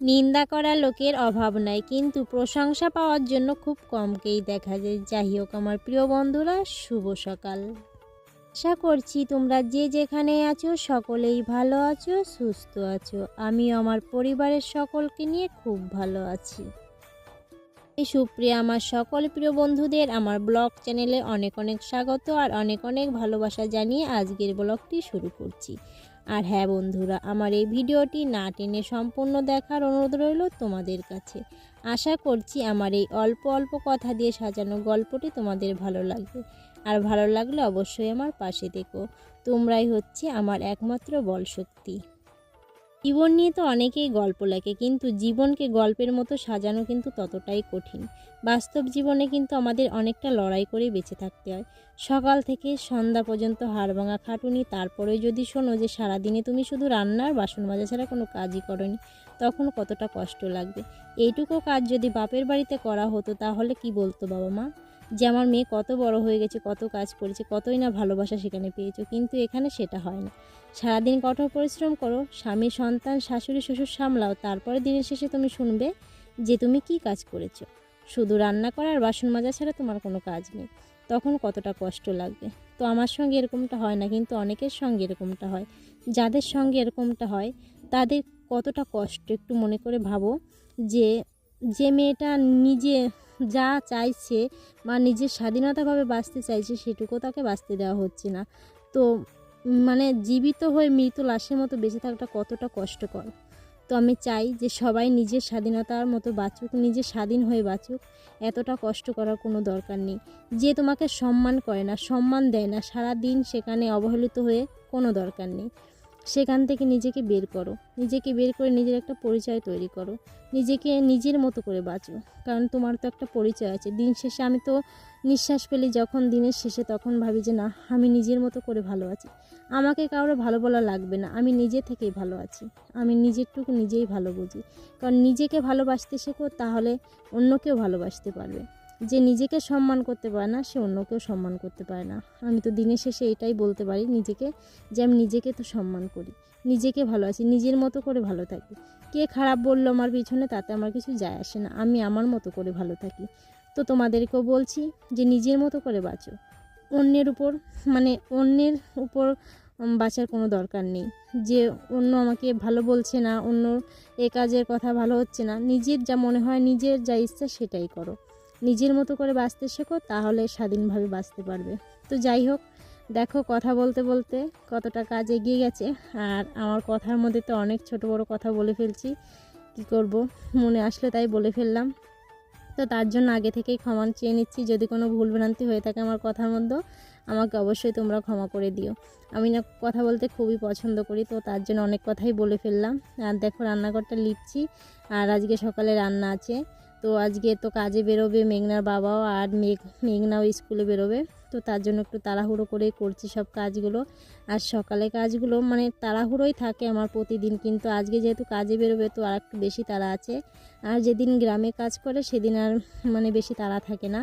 নিন্দা করা লোকের অভাব নাই, কিন্তু প্রশংসা পাওয়ার জন্য খুব কমকেই দেখা যায়। যাই হোক, আমার প্রিয় বন্ধুরা, শুভ সকাল। আশা করছি তোমরা যে যেখানে আছো সকলেই ভালো আছো, সুস্থ আছো। আমি আমার পরিবারের সকলকে নিয়ে খুব ভালো আছি। এই সুপ্রিয়া, আমার সকল প্রিয় বন্ধুদের আমার ব্লগ চ্যানেলে অনেক অনেক স্বাগত আর অনেক অনেক ভালোবাসা জানিয়ে আজকের ব্লগটি শুরু করছি। আর হ্যাঁ বন্ধুরা, আমার এই ভিডিওটি না টেনে সম্পূর্ণ দেখার অনুরোধ রইল তোমাদের কাছে। আশা করছি আমার এই অল্প অল্প কথা দিয়ে সাজানো গল্পটি তোমাদের ভালো লাগবে। আর ভালো লাগলে অবশ্যই আমার পাশে দেখো তোমরাই হচ্ছে আমার একমাত্র বল শক্তি। জীবন নিয়ে তো অনেকেই গল্প লেখে, কিন্তু জীবনকে গল্পের মতো সাজানো কিন্তু ততটাই কঠিন। বাস্তব জীবনে কিন্তু আমাদের অনেকটা লড়াই করে বেঁচে থাকতে হয়। সকাল থেকে সন্ধ্যা পর্যন্ত হাড়ভাঙা খাটুনি তারপরে যদি শোনো যে সারাদিনে তুমি শুধু রান্নার বাসন মাজা ছাড়া কোনো কাজই করনি, তখন কতটা কষ্ট লাগবে। এইটুকু কাজ যদি বাপের বাড়িতে করা হতো, তাহলে কি বলতো বাবা মা? যে আমার মেয়ে কত বড় হয়ে গেছে, কত কাজ করেছে, কতই না ভালোবাসা সেখানে পেয়েছ, কিন্তু এখানে সেটা হয় না। সারাদিন কঠোর পরিশ্রম করো, স্বামী, সন্তান, শাশুড়ি, শ্বশুর সামলাও, তারপরে দিনের শেষে তুমি শুনবে যে তুমি কি কাজ করেছ। শুধু রান্না করা আর বাসন মাজা ছাড়া তোমার কোনো কাজ নেই। তখন কতটা কষ্ট লাগবে। তো আমার সঙ্গে এরকমটা হয় না, কিন্তু অনেকের সঙ্গে এরকমটা হয়। যাদের সঙ্গে এরকমটা হয়, তাদের কতটা কষ্ট একটু মনে করে ভাবো যে যে মেয়েটা নিজে যা চাইছে বা নিজের স্বাধীনতাভাবে বাঁচতে চাইছে সেটুকু তাকে বাঁচতে দেওয়া হচ্ছে না। তো মানে জীবিত হয়ে মৃত লাশের মতো বেঁচে থাকাটা কতটা কষ্টকর? তো আমি চাই যে সবাই নিজের স্বাধীনতার মতো বাঁচুক, নিজে স্বাধীন হয়ে বাঁচুক, এতটা কষ্ট করার কোনো দরকার নেই। যে তোমাকে সম্মান করে না, সম্মান দেয় না সারা দিন সেখানে অবহেলিত হয়ে কোনো দরকার নেই। সেখান থেকে নিজেকে বের করো। নিজেকে বের করে নিজের একটা পরিচয় তৈরি করো। নিজেকে নিজের মতো করে বাঁচো। কারণ তোমার তো একটা পরিচয় আছে। দিন শেষে আমি তো নিঃশ্বাস পেলি যখন দিনের শেষে তখন ভাবি যে, না, আমি নিজের মতো করে ভালো আছি। আমাকে কারোর ভালো বলা লাগবে না। আমি নিজে থেকেই ভালো আছি। আমি নিজেরটুকু নিজেই ভালো বুঝি। কারণ নিজেকে ভালোবাসতে শেখো, তাহলে অন্যকেও ভালোবাসতে পারবে। যে নিজেকে সম্মান করতে পারে না, সে অন্যকেও সম্মান করতে পারে না। আমি তো দিনের শেষে এটাই বলতে পারি নিজেকে, যে আমি নিজেকে তো সম্মান করি। নিজেকে ভালো আছি, নিজের মতো করে ভালো থাকি। কে খারাপ বলল আমার পিছনে, তাতে আমার কিছু যায় আসে না। আমি আমার মতো করে ভালো থাকি। তো তোমাদেরকেও বলছি যে নিজের মতো করে বাঁচো। অন্যের উপর মানে অন্যের উপর বাঁচার কোনো দরকার নেই। যে অন্য আমাকে ভালো বলছে না, অন্য এ কাজের কথা ভালো হচ্ছে না, নিজের যা মনে হয়, নিজের যা ইচ্ছা সেটাই করো। নিজের মতো করে বাঁচতে শেখো, তাহলে স্বাধীনভাবে বাঁচতে পারবে। তো যাই হোক, দেখো কথা বলতে বলতে কতটা কাজ এগিয়ে গেছে। আর আমার কথার মধ্যে তো অনেক ছোট বড় কথা বলে ফেলছি, কি করব? মনে আসলে তাই বলে ফেললাম। তো তার জন্য আগে থেকেই ক্ষমা চেয়ে নিচ্ছি। যদি কোনো ভুলভ্রান্তি হয়ে থাকে আমার কথার মধ্যে, আমাকে অবশ্যই তোমরা ক্ষমা করে দিও। আমি না কথা বলতে খুবই পছন্দ করি, তো তার জন্য অনেক কথাই বলে ফেললাম। আর দেখো রান্নাঘরটা লিপছি আর আজকে সকালে রান্না আছে। তো আজকে তো কাজে বেরোবে মেঘনার বাবাও আর মেঘ, মেঘনাও স্কুলে বেরোবে। তো তার জন্য একটু তাড়াহুড়ো করেই করছি সব কাজগুলো। আর সকালে কাজগুলো মানে তাড়াহুড়োই থাকে আমার প্রতিদিন, কিন্তু আজকে যেহেতু কাজে বেরোবে তো আর একটু বেশি তাড়া আছে। আর যেদিন গ্রামে কাজ করে সেদিন আর মানে বেশি তাড়া থাকে না।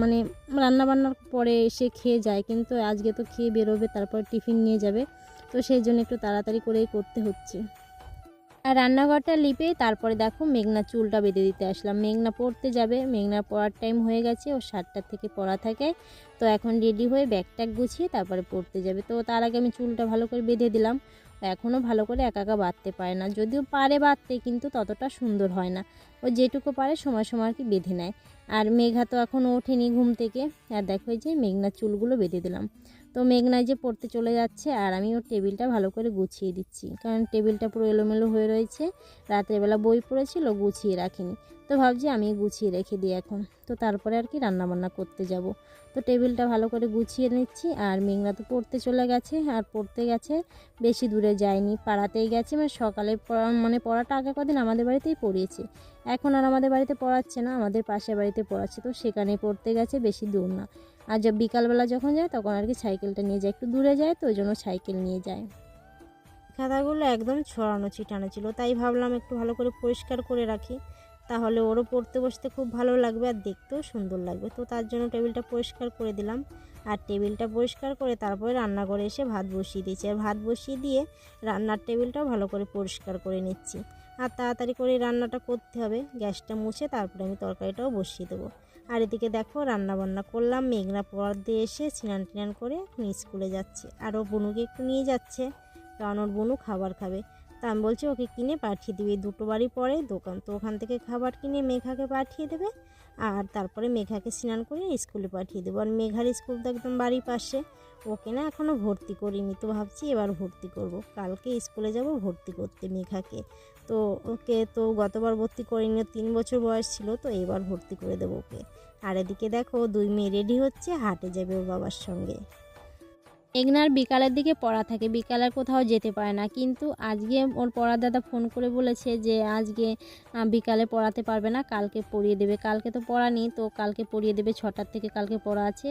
মানে রান্না বান্নার পরে এসে খেয়ে যায়, কিন্তু আজকে তো খেয়ে বেরোবে, তারপর টিফিন নিয়ে যাবে। তো সেই জন্য একটু তাড়াতাড়ি করেই করতে হচ্ছে। আর রান্নাঘরটা লিপে তারপরে দেখো মেঘনা চুলটা বেঁধে দিতে আসলাম। মেঘনা পড়তে যাবে। মেঘনার পড়ার টাইম হয়ে গেছে। ও সাতটার থেকে পড়া থাকে। তো এখন রেডি হয়ে ব্যাগ ট্যাগ গুছিয়ে তারপরে পড়তে যাবে। তো তার আগে আমি চুলটা ভালো করে বেঁধে দিলাম। এখনও ভালো করে একা একা বাঁধতে পারে না। যদিও পারে বাঁধতে, কিন্তু ততটা সুন্দর হয় না। ও যেটুকু পারে সময় সময় আর কি বেঁধে নেয়। আর মেঘা তো এখনও ওঠেনি ঘুম থেকে। আর দেখো যে মেঘনার চুলগুলো বেঁধে দিলাম। তো মেঘনায় যে পড়তে চলে যাচ্ছে আর আমি ওর টেবিলটা ভালো করে গুছিয়ে দিচ্ছি। কারণ টেবিলটা পুরো এলোমেলো হয়ে রয়েছে রাত্রেবেলা বই পড়েছিল, গুছিয়ে রাখিনি। তো ভাবছি আমি গুছিয়ে রেখে দিই এখন। তো তারপরে আর কি রান্নাবান্না করতে যাব। তো টেবিলটা ভালো করে গুছিয়ে নিচ্ছি আর মেঘনা তো পড়তে চলে গেছে আর পড়তে গেছে বেশি দূরে যায়নি, পাড়াতেই গেছে। মানে সকালে মানে পড়াটা আগে কদিন আমাদের বাড়িতেই পড়িয়েছে। এখন আর আমাদের বাড়িতে পড়াচ্ছে না, আমাদের পাশের বাড়িতে পড়াচ্ছে। তো সেখানে পড়তে গেছে, বেশি দূর না। আর যা বিকালবেলা যখন যায় তখন আর কি সাইকেলটা নিয়ে যায়। একটু দূরে যায় তো, ওই জন্য সাইকেল নিয়ে যায়। খাতাগুলো একদম ছড়ানো ছিটানো ছিল, তাই ভাবলাম একটু ভালো করে পরিষ্কার করে রাখি। তাহলে ওরও পড়তে বসতে খুব ভালো লাগবে আর দেখতেও সুন্দর লাগবে। তো তার জন্য টেবিলটা পরিষ্কার করে দিলাম। আর টেবিলটা পরিষ্কার করে তারপরে রান্নাঘরে এসে ভাত বসিয়ে দিয়েছি। আর ভাত বসিয়ে দিয়ে রান্নার টেবিলটাও ভালো করে পরিষ্কার করে নিচ্ছি। আর তাড়াতাড়ি করে রান্নাটা করতে হবে। গ্যাসটা মুছে তারপরে আমি তরকারিটাও বসিয়ে দেবো। আর এদিকে দেখো রান্না বান্না করলাম, মেঘনা পর দিয়ে এসে স্নান টিনান করে আমি স্কুলে যাচ্ছি। আর ও বনুকে একটু নিয়ে যাচ্ছে, কারণ ওর বনু খাবার খাবে। তা আমি বলছি, ওকে কিনে পাঠিয়ে দিবে, দুটো বাড়ি পরে দোকান। তো ওখান থেকে খাবার কিনে মেঘাকে পাঠিয়ে দেবে আর তারপরে মেঘাকে স্নান করে স্কুলে পাঠিয়ে দেবো। আর মেঘার স্কুল তো একদম বাড়ির পাশে। ওকে না এখনও ভর্তি করিনি, তো ভাবছি এবার ভর্তি করব। কালকে স্কুলে যাব ভর্তি করতে মেঘাকে। তো ওকে তো গতবার ভর্তি করিনি, তিন বছর বয়স ছিল, তো এবার ভর্তি করে দেবো ওকে। আর এদিকে দেখো দুই মেয়ে রেডি হচ্ছে, হাটে যাবে ওর বাবার সঙ্গে। মেঘনার বিকালের দিকে পড়া থাকে। বিকালে কোথাও যেতে পারে না। কিন্তু আজকে ওর পড়ার দাদা ফোন করে বলেছে যে, আজকে বিকালে পড়াতে পারবে না, কালকে পড়িয়ে দেবে। কালকে তো পড়া নেই, তো কালকে পড়িয়ে দেবে, ছটার থেকে কালকে পড়া আছে।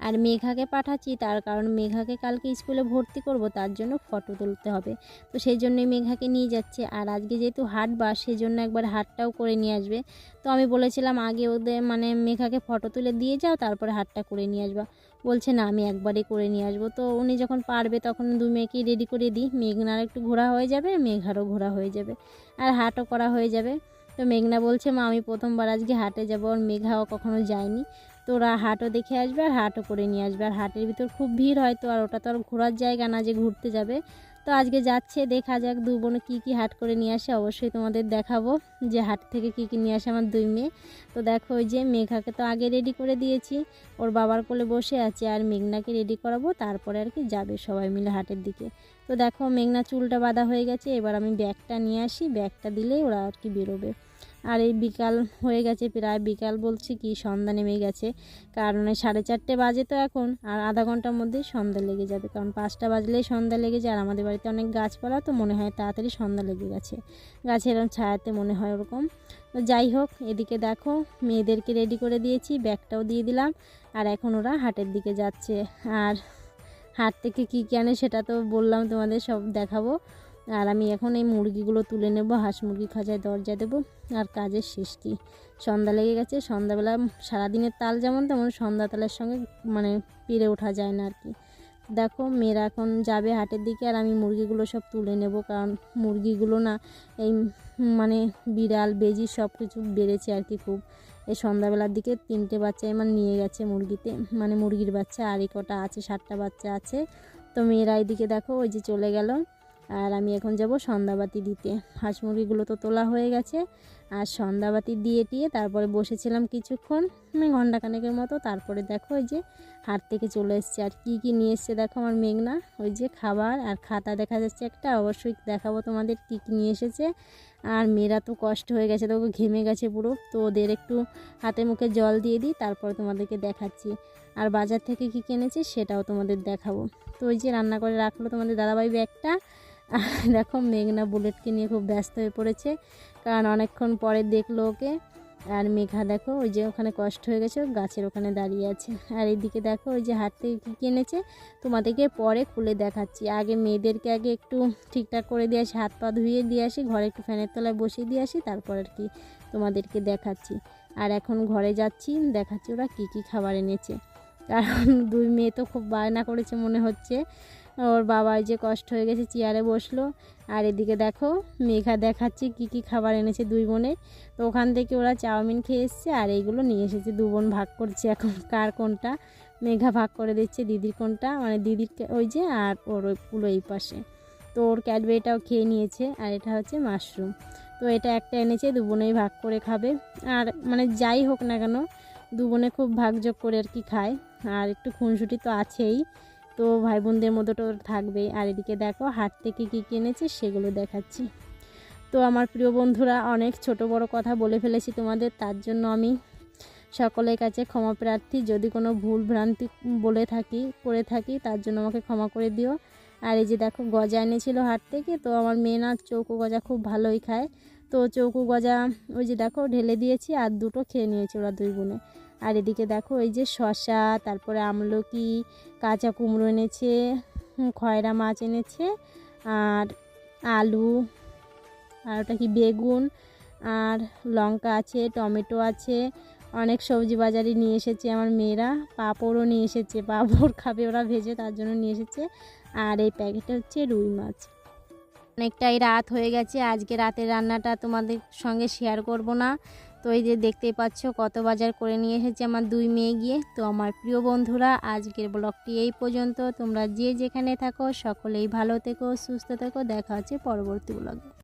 আর মেঘাকে পাঠাচ্ছি, তার কারণ মেঘাকে কালকে স্কুলে ভর্তি করব, তার জন্য ফটো তুলতে হবে। তো সেই জন্যই মেঘাকে নিয়ে যাচ্ছে। আর আজকে যেহেতু হাট বা সেই জন্য একবার হাটটাও করে নিয়ে আসবে। তো আমি বলেছিলাম, আগে ওদের মানে মেঘাকে ফটো তুলে দিয়ে যাও, তারপরে হাটটা করে নিয়ে আসবা। বলছে, না, আমি একবারে করে নিয়ে আসব। তো উনি যখন পারবে, তখন দু মেয়েকেই রেডি করে দিই। মেঘনার একটু ঘোরা হয়ে যাবে মেঘারও ঘোরা হয়ে যাবে আর হাটও করা হয়ে যাবে। তো মেঘনা বলছে, মা, আমি প্রথমবার আজকে হাটে যাব আর মেঘাও কখনো যায়নি। তো ওরা হাটও দেখে আসবে আর হাটও করে নিয়ে আসবে। আর হাটের ভিতর খুব ভিড় হয় তো, আর ওটা তো আর ঘোরার জায়গা না যে ঘুরতে যাবে। তো আজকে যাচ্ছে, দেখা যাক দু বোন কী কী হাট করে নিয়ে আসে, অবশ্যই তোমাদের দেখাবো যে হাট থেকে কী কী নিয়ে আসে আমার দুই মেয়ে। তো দেখো ওই যে মেঘাকে তো আগে রেডি করে দিয়েছি, ওর বাবার কোলে বসে আছে, আর মেঘনাকে রেডি করাবো, তারপরে আর কি যাবে সবাই মিলে হাটের দিকে। তো দেখো মেঘনা চুলটা বাঁধা হয়ে গেছে, এবার আমি ব্যাগটা নিয়ে আসি, ব্যাগটা দিলেই ওরা আর কি বেরোবে। আর এই বিকাল হয়ে গেছে, প্রায় বিকাল বলছি কি, সন্ধ্যা নেমে গেছে। কারণ সাড়ে চারটে বাজে তো এখন, আর আধা ঘণ্টার মধ্যেই সন্ধ্যা লেগে যাবে। কারণ পাঁচটা বাজলেই সন্ধ্যা লেগে যায়, আর আমাদের বাড়িতে অনেক গাছপালা, তো মনে হয় তাড়াতাড়ি সন্ধ্যা লেগে গেছে। গাছের ছায়াতে মনে হয় ওরকম। তো যাই হোক, এদিকে দেখো, মেয়েদেরকে রেডি করে দিয়েছি, ব্যাগটাও দিয়ে দিলাম, আর এখন ওরা হাটের দিকে যাচ্ছে। আর হাট থেকে কী কী আনে সেটা তো বললাম, তোমাদের সব দেখাবো। আর আমি এখন এই মুরগিগুলো তুলে নেব, হাঁস মুরগি খাঁচায় দরজা দেবো। আর কাজের কি? সন্ধ্যা লেগে গেছে, সন্ধ্যাবেলা সারাদিনের তাল যেমন তেমন সন্ধ্যা তালের সঙ্গে মানে পেরে ওঠা যায় না আর কি। দেখো, মেয়েরা এখন যাবে হাটের দিকে আর আমি মুরগিগুলো সব তুলে নেব, কারণ মুরগিগুলো না এই মানে বিড়াল, বেজি সব কিছু বেড়েছে আর কি খুব। এই সন্ধ্যাবেলার দিকে তিনটে বাচ্চা আমার নিয়ে গেছে মুরগিতে মানে মুরগির বাচ্চা আর কটা আছে, সাতটা বাচ্চা আছে। তো মেয়েরা এদিকে দেখো, ওই যে চলে গেল। আর আমি এখন যাব সন্ধ্যাবাতি দিতে। হাঁস মুরগিগুলো তো তোলা হয়ে গেছে। আর সন্ধ্যাবাতি দিয়ে টিয়ে তারপরে বসেছিলাম কিছুক্ষণ মানে ঘন্টাখানেকের মতো। তারপরে দেখো ওই যে হাট থেকে চলে এসছে। আর কি কি নিয়ে এসছে দেখো আমার মেঘনা। ওই যে খাবার আর খাতা দেখা যাচ্ছে একটা। অবশ্যই দেখাবো তোমাদের কি কি নিয়ে এসেছে। আর মেয়েরা তো কষ্ট হয়ে গেছে তো ঘেমে গেছে পুরো। তো ওদের একটু হাতে মুখে জল দিয়ে দিই, তারপরে তোমাদেরকে দেখাচ্ছি। আর বাজার থেকে কি কিনেছে সেটাও তোমাদের দেখাবো। তো ওই যে রান্না করে রাখল তোমাদের দাদাভাই ব্যাগটা। দেখো মেঘনা বুলেটকে নিয়ে খুব ব্যস্ত হয়ে পড়েছে, কারণ অনেকক্ষণ পরে দেখল ওকে। আর মেঘা দেখো, ওই যে ওখানে কষ্ট হয়ে গেছে গাছের ওখানে দাঁড়িয়ে আছে। আর এইদিকে দেখো, ওই যে হাট থেকে কী কিনেছে, তোমাদেরকে পরে খুলে দেখাচ্ছি। আগে মেয়েদেরকে আগে একটু ঠিকঠাক করে দিয়ে আসি, হাত পা ধুয়ে দিয়ে আসি, ঘরে একটু ফ্যানের তলায় বসিয়ে দিয়ে আসি, তারপর আর কি তোমাদেরকে দেখাচ্ছি। আর এখন ঘরে যাচ্ছি, দেখাচ্ছি ওরা কী কী খাবার এনেছে। কারণ দুই মেয়ে তো খুব বায়না করেছে মনে হচ্ছে। ওর বাবা যে কষ্ট হয়ে গেছে, চেয়ারে বসল। আর এদিকে দেখো, মেঘা দেখাচ্ছে কি কি খাবার এনেছে দুই বোনে তো ওখান থেকে ওরা চাউমিন খেয়ে এসছে আর এইগুলো নিয়ে এসেছে। দু বোন ভাগ করছে এখন, কার কোনটা? মেঘা ভাগ করে দিচ্ছে, দিদির কোনটা? মানে দিদির ওই যে আর ওর ওই পুলো এই পাশে। তো ওর ক্যাডবেরিটাও খেয়ে নিয়েছে আর এটা হচ্ছে মাশরুম। তো এটা একটা এনেছে, দু বোনেই ভাগ করে খাবে। আর মানে যাই হোক না কেন, দু বোনে খুব ভাগযোগ করে আর কি খায়। আর একটু খুনসুটি তো আছেই। তো ভাই বোনদের মধ্যে তো থাকবেই আর এদিকে দেখো, হাট থেকে কী কিনেছে সেগুলো দেখাচ্ছি। তো আমার প্রিয় বন্ধুরা, অনেক ছোট বড় কথা বলে ফেলেছি তোমাদের, তার জন্য আমি সকলের কাছে ক্ষমা প্রার্থী। যদি কোনো ভুল ভ্রান্তি বলে থাকি, করে থাকি, তার জন্য আমাকে ক্ষমা করে দিও। আর এই যে দেখো, গজা এনেছিল হাট থেকে, তো আমার মেয়ে না চৌকো গজা খুব ভালোই খায়। তো চৌকো গজা ওই যে দেখো, ঢেলে দিয়েছি আর দুটো খেয়ে নিয়েছে ওরা দুই বোনে। আর এদিকে দেখো এই যে শশা তারপরে আমলকি, কাঁচা কুমড়ো এনেছে খয়রা মাছ এনেছে, আর আলু, আর ওটা কি বেগুন, আর লঙ্কা আছে, টমেটো আছে, অনেক সবজি বাজারে নিয়ে এসেছে আমার মেয়েরা, পাঁপড়ও নিয়ে এসেছে, পাঁপড় খাবে ওরা ভেজে, তার জন্য নিয়ে এসেছে, আর এই প্যাকেটটা হচ্ছে রুই মাছ। অনেকটাই রাত হয়ে গেছে, আজকে রাতের রান্নাটা তোমাদের সঙ্গে শেয়ার করব না। তো এই যে দেখতেই পাচ্ছ, কত বাজার করে নিয়ে এসেছে আমার দুই মেয়ে গিয়ে। তো আমার প্রিয় বন্ধুরা, আজকের ব্লগটি এই পর্যন্ত। তোমরা যে যেখানে থাকো, সকলেই ভালো থেকো, সুস্থ থেকো। দেখা হচ্ছে পরবর্তী ব্লগে।